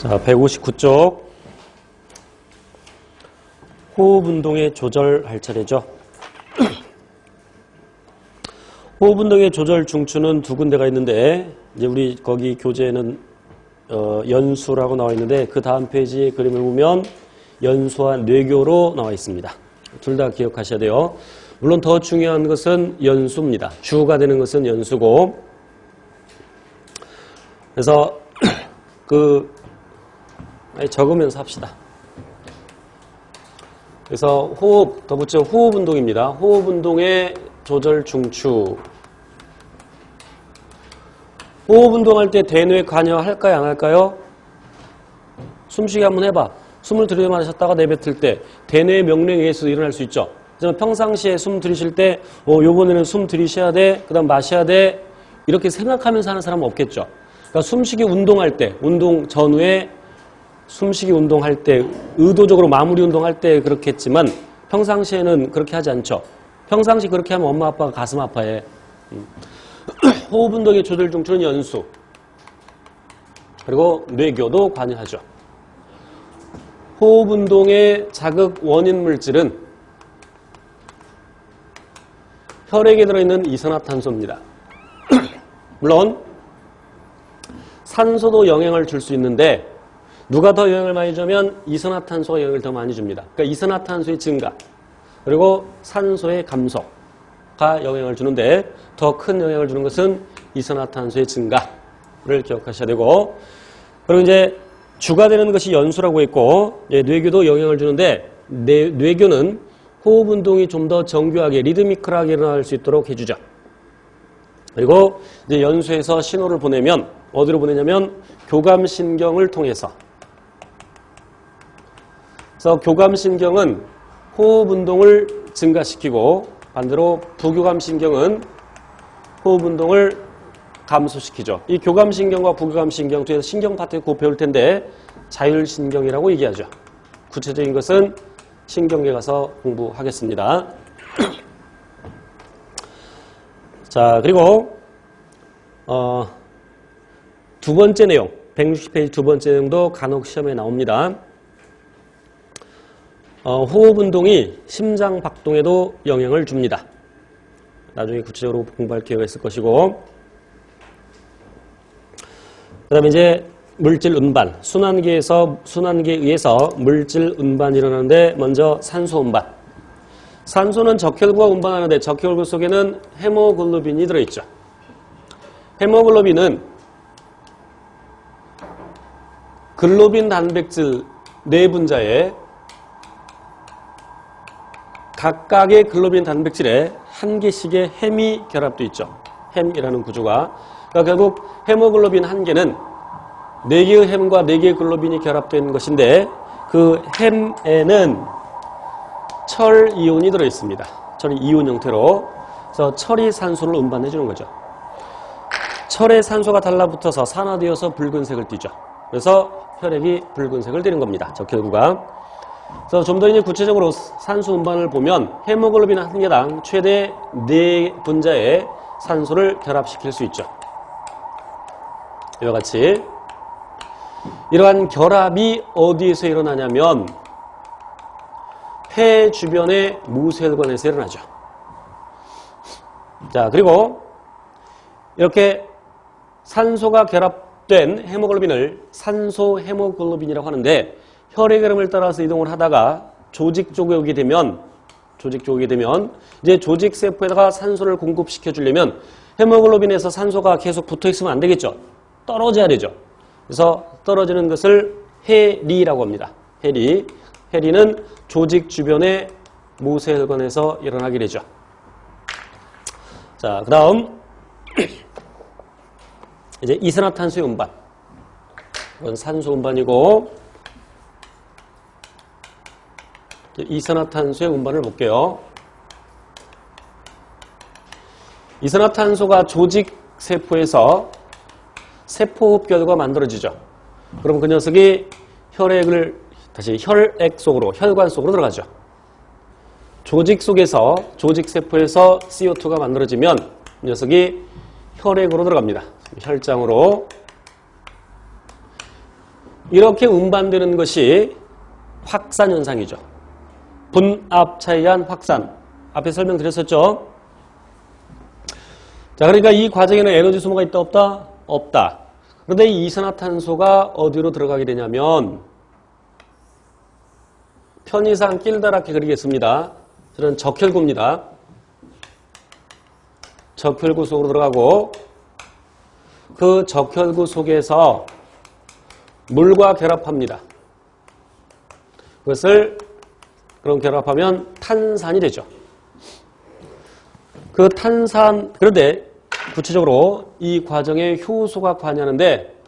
자, 159쪽. 호흡 운동의 조절할 차례죠. 호흡 운동의 조절 중추는 두 군데가 있는데 이제 우리 거기 교재에는 어, 연수라고 나와 있는데 그 다음 페이지 그림을 보면 연수와 뇌교로 나와 있습니다. 둘 다 기억하셔야 돼요. 물론 더 중요한 것은 연수입니다. 주가 되는 것은 연수고 그래서 그 적으면서 합시다. 그래서 호흡, 더 붙여 호흡 운동입니다. 호흡 운동의 조절 중추. 호흡 운동할 때 대뇌 관여할까요? 안 할까요? 숨쉬기 한번 해봐. 숨을 들이마셨다가 내뱉을 때 대뇌의 명령에 의해서 일어날 수 있죠. 하지만 평상시에 숨 들이쉴 때, 어, 요번에는 숨 들이쉬어야 돼, 그 다음 마셔야 돼, 이렇게 생각하면서 하는 사람은 없겠죠. 그러니까 숨쉬기 운동할 때, 운동 전후에 숨쉬기 운동할 때, 의도적으로 마무리 운동할 때 그렇겠지만 평상시에는 그렇게 하지 않죠. 평상시 그렇게 하면 엄마 아빠가 가슴 아파해. 음. 호흡 운동의 조절 중추는 연수. 그리고 뇌교도 관여하죠. 호흡 운동의 자극 원인 물질은 혈액에 들어있는 이산화탄소입니다. 물론 산소도 영향을 줄 수 있는데 누가 더 영향을 많이 주면 이산화탄소가 영향을 더 많이 줍니다. 그러니까 이산화탄소의 증가 그리고 산소의 감소가 영향을 주는데 더 큰 영향을 주는 것은 이산화탄소의 증가를 기억하셔야 되고 그리고 이제 주가 되는 것이 연수라고 했고 예, 뇌교도 영향을 주는데 뇌, 뇌교는 호흡 운동이 좀 더 정교하게 리드미컬하게 일어날 수 있도록 해주죠. 그리고 이제 연수에서 신호를 보내면 어디로 보내냐면 교감신경을 통해서 그래서 교감신경은 호흡 운동을 증가시키고 반대로 부교감신경은 호흡 운동을 감소시키죠. 이 교감신경과 부교감신경 뒤에서 신경 파트 곧 배울 텐데 자율신경이라고 얘기하죠. 구체적인 것은 신경계 가서 공부하겠습니다. 자, 그리고 어, 두 번째 내용, 160페이지 두 번째 내용도 간혹 시험에 나옵니다. 어, 호흡 운동이 심장 박동에도 영향을 줍니다. 나중에 구체적으로 공부할 기회가 있을 것이고, 그 다음에 이제 물질 운반, 순환계에서, 순환계에 의해서 물질 운반이 일어나는데 먼저 산소 운반. 산소는 적혈구가 운반하는데 적혈구 속에는 헤모글로빈이 들어있죠. 헤모글로빈은 글로빈 단백질 네 분자에 각각의 글로빈 단백질에 한 개씩의 햄이 결합되어 있죠. 햄이라는 구조가. 그러니까 결국 헤모글로빈 한 개는 네 개의 햄과 네 개의 글로빈이 결합된 것인데 그 햄에는 철 이온이 들어 있습니다. 철이 이온 형태로. 그래서 철이 산소를 운반해 주는 거죠. 철의 산소가 달라붙어서 산화되어서 붉은색을 띠죠. 그래서 혈액이 붉은색을 띠는 겁니다. 적혈구가. 그래서 좀 더 이제 구체적으로 산소 운반을 보면 헤모글로빈 한 개당 최대 4분자의 산소를 결합시킬 수 있죠. 이와 같이 이러한 결합이 어디에서 일어나냐면 폐 주변의 무쇠혈관에서 일어나죠. 자, 그리고 이렇게 산소가 결합된 헤모글로빈을 산소 헤모글로빈이라고 하는데 혈액 흐름을 따라서 이동을 하다가 조직 쪽에 오게 되면 조직 쪽에 되면 이제 조직 세포에다가 산소를 공급시켜 주려면 헤모글로빈에서 산소가 계속 붙어 있으면 안 되겠죠. 떨어져야 되죠. 그래서 떨어지는 것을 해리라고 합니다. 해리. 해리는 조직 주변의 모세혈관에서 일어나게 되죠. 자, 그 다음 이제 이산화탄소의 운반. 이건 산소 운반이고 이산화탄소의 운반을 볼게요. 이산화탄소가 조직 세포에서 세포흡결과 만들어지죠. 그럼 그 녀석이 혈액을 다시 혈액 속으로 혈관 속으로 들어가죠. 조직 속에서 조직 세포에서 CO2가 만들어지면 이 녀석이 혈액으로 들어갑니다. 혈장으로 이렇게 운반되는 것이 확산 현상이죠. 분압차에 의한 확산. 앞에 설명드렸었죠. 자, 그러니까 이 과정에는 에너지 소모가 있다 없다? 없다. 그런데 이 이산화탄소가 어디로 들어가게 되냐면 편의상 길다랗게 그리겠습니다. 저는 적혈구입니다. 적혈구 속으로 들어가고 그 적혈구 속에서 물과 결합합니다. 그것을 그럼 결합하면 탄산이 되죠. 그 탄산 그런데 구체적으로 이 과정에 효소가 관여하는데